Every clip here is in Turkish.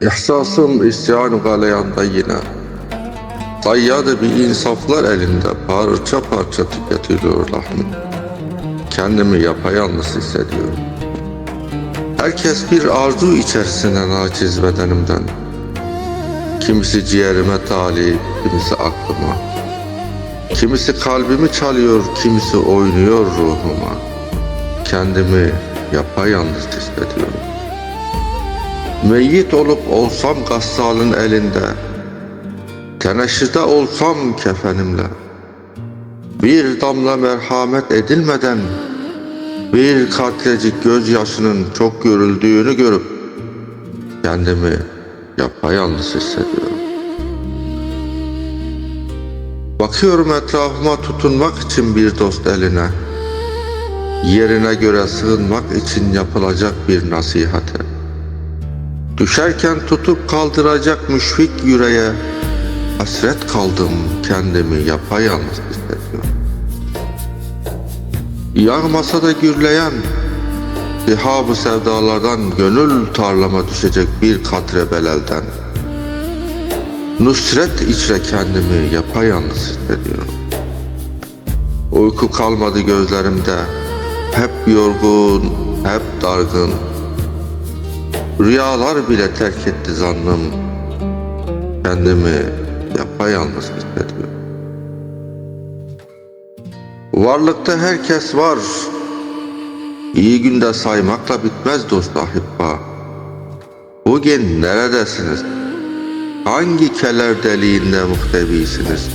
İhsasım isyan galeyanda yine. Sayyadı bir insaflar elinde parça parça tüketiliyor lahmım. Kendimi yapayalnız hissediyorum. Herkes bir arzu içerisinde naciz bedenimden. Kimisi ciğerime talip, kimisi aklıma. Kimisi kalbimi çalıyor, kimisi oynuyor ruhuma. Kendimi yapayalnız hissediyorum. Meyyit olup olsam gassalın elinde, teneşirde olsam kefenimle, bir damla merhamet edilmeden, bir katlecik gözyaşının çok görüldüğünü görüp, kendimi yapayalnız hissediyorum. Bakıyorum etrafıma tutunmak için bir dost eline, yerine göre sığınmak için yapılacak bir nasihate. Düşerken tutup kaldıracak müşfik yüreğe hasret kaldım kendimi yapayalnız hissediyorum. Yağmasa da gürleyen Sihabı sevdalardan gönül tarlama düşecek bir katre belelden Nusret içre kendimi yapayalnız hissediyorum. Uyku kalmadı gözlerimde. Hep yorgun, hep dargın. Rüyalar bile terk etti zannım. Kendimi yapayalnız hissediyorum. Varlıkta herkes var. İyi günde saymakla bitmez dost ahibba. Bugün neredesiniz? Hangi keler deliğinde muhtebisiniz?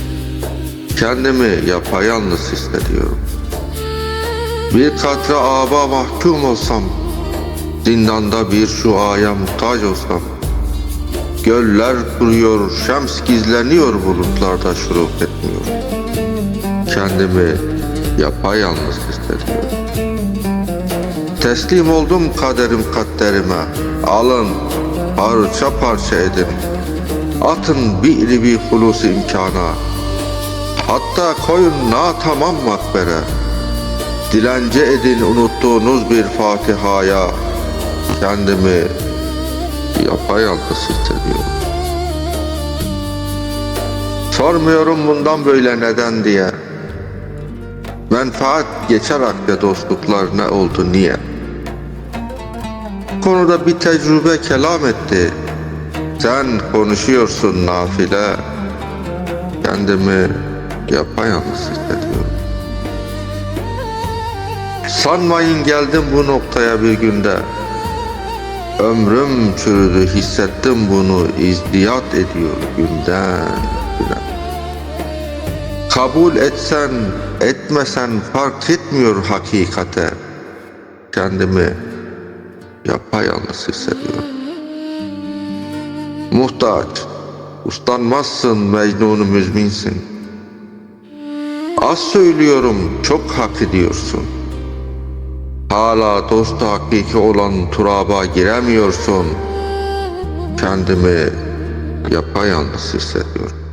Kendimi yapayalnız hissediyorum. Bir katre aba mahkum olsam, zindanda bir şu aya muhtaç olsam, göller kuruyor, şems gizleniyor bulutlarda şuruk etmiyor. Kendimi yapayalnız hissediyorum. Teslim oldum kaderim kadderime, alın parça parça edin. Atın bir bir hulus imkana. Hatta koyun na tamam makbere. Dilence edin unuttuğunuz bir Fatiha'ya. Kendimi yapayalnız hissediyorum. Sormuyorum bundan böyle neden diye. Menfaat geçer akde dostluklar ne oldu niye? Konuda bir tecrübe kelam etti. Sen konuşuyorsun nafile. Kendimi yapayalnız hissediyorum. Sanmayın geldim bu noktaya bir günde. Ömrüm çürüdü hissettim bunu izdiyat ediyor günden güne. Kabul etsen etmesen fark etmiyor hakikate. Kendimi yapayalnız hissediyorum. Muhtaç, ustanmazsın mecnunu müzminsin. Az söylüyorum, çok hak ediyorsun. Hala dost hakiki olan turaba giremiyorsun. Kendimi yapayalnız hissediyorum.